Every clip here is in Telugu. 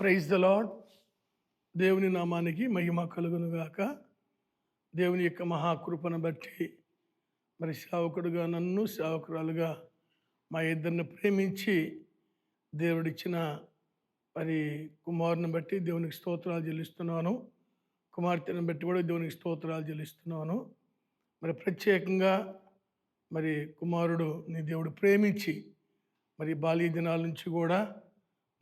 ప్రైజ్ ద లాడ్ దేవుని నామానికి మహిమ కలుగునుగాక. దేవుని యొక్క మహాకృపను బట్టి మరి సేవకుడుగా నన్ను సేవకురాలుగా మా ఇద్దరిని ప్రేమించి దేవుడిచ్చిన మరి కుమారుని బట్టి దేవునికి స్తోత్రాలు చెల్లిస్తున్నాను. కుమార్తెను బట్టి కూడా దేవునికి స్తోత్రాలు చెల్లిస్తున్నాను. మరి ప్రత్యేకంగా మరి కుమారుడు నీ దేవుడు ప్రేమించి మరి బాల్య దినాల నుంచి కూడా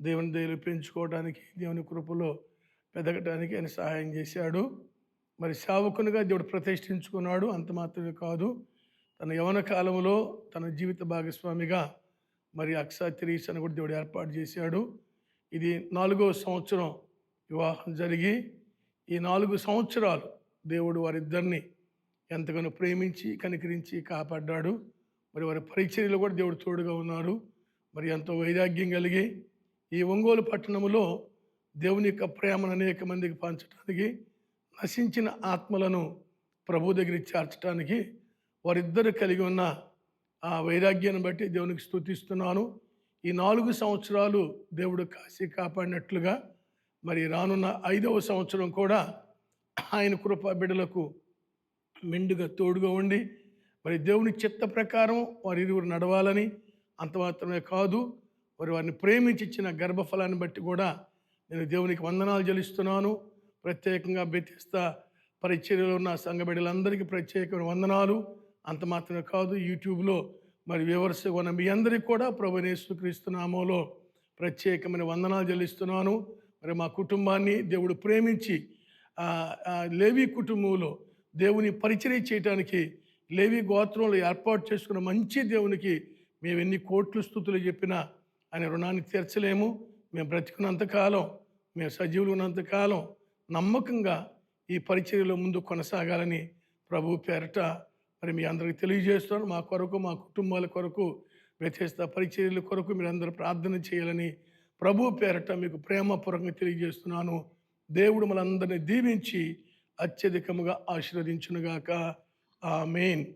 దేవుని దయలు పెంచుకోవడానికి దేవుని కృపలో పెదగటానికి ఆయన సహాయం చేశాడు. మరి సేవకునిగా దేవుడు ప్రతిష్ఠించుకున్నాడు అంత మాత్రమే కాదు. తన యవన కాలంలో తన జీవిత భాగస్వామిగా మరి అక్సా అని కూడా దేవుడు ఏర్పాటు చేశాడు. ఇది నాలుగో సంవత్సరం వివాహం జరిగి ఈ నాలుగు సంవత్సరాలు దేవుడు వారిద్దరిని ఎంతగానో ప్రేమించి కనికరించి కాపాడ్డాడు. మరి వారి పరిచర్యలు కూడా దేవుడు తోడుగా ఉన్నారు మరి ఎంతో వైరాగ్యం కలిగి ఈ ఒంగోలు పట్టణంలో దేవుని యొక్క ప్రేమను అనేక మందికి పంచడానికి నశించిన ఆత్మలను ప్రభు దగ్గరికి చేర్చడానికి వారిద్దరు కలిగి ఉన్న ఆ వైరాగ్యాన్ని బట్టి దేవునికి స్తుతిస్తున్నాను. ఈ నాలుగు సంవత్సరాలు దేవుడు కాశీ కాపాడినట్లుగా మరి రానున్న ఐదవ సంవత్సరం కూడా ఆయన కృప బిడ్డలకు మెండుగా తోడుగా ఉండి మరి దేవుని చిత్త ప్రకారం వారి ఇరువురు నడవాలని అంత మాత్రమే కాదు మరి వారిని ప్రేమించి ఇచ్చిన గర్భఫలాన్ని బట్టి కూడా నేను దేవునికి వందనాలు చెల్లిస్తున్నాను. ప్రత్యేకంగా బెతిస్తా పరిచర్యలో ఉన్న సంఘ బిడ్డలందరికీ ప్రత్యేకమైన వందనాలు. అంత మాత్రమే కాదు యూట్యూబ్లో మరి వివర్స్ ఉన్న మీ అందరికీ కూడా ప్రభు నేసుక్రీస్తునామోలో ప్రత్యేకమైన వందనాలు చెల్లిస్తున్నాను. మరి మా కుటుంబాన్ని దేవుడు ప్రేమించి లేవి కుటుంబంలో దేవుని పరిచయం చేయటానికి లేవి గోత్రంలో ఏర్పాటు చేసుకున్న మంచి దేవునికి మేము ఎన్ని కోట్లు స్థుతులు చెప్పినా ఆయన రుణాన్ని తీర్చలేము. మేము బ్రతికున్నంతకాలం మేము సజీవులు ఉన్నంతకాలం నమ్మకంగా ఈ పరిచర్యలో ముందు కొనసాగాలని ప్రభు పేరట మరి మీ అందరికీ తెలియజేస్తున్నాను. మా కొరకు మా కుటుంబాల కొరకు వ్యతిస్త పరిచర్యల కొరకు మీరు ప్రార్థన చేయాలని ప్రభు పేరట మీకు ప్రేమపూర్వకంగా తెలియజేస్తున్నాను. దేవుడు మనందరినీ దీవించి అత్యధికముగా ఆశీర్వదించునుగాక. ఆ మెయిన్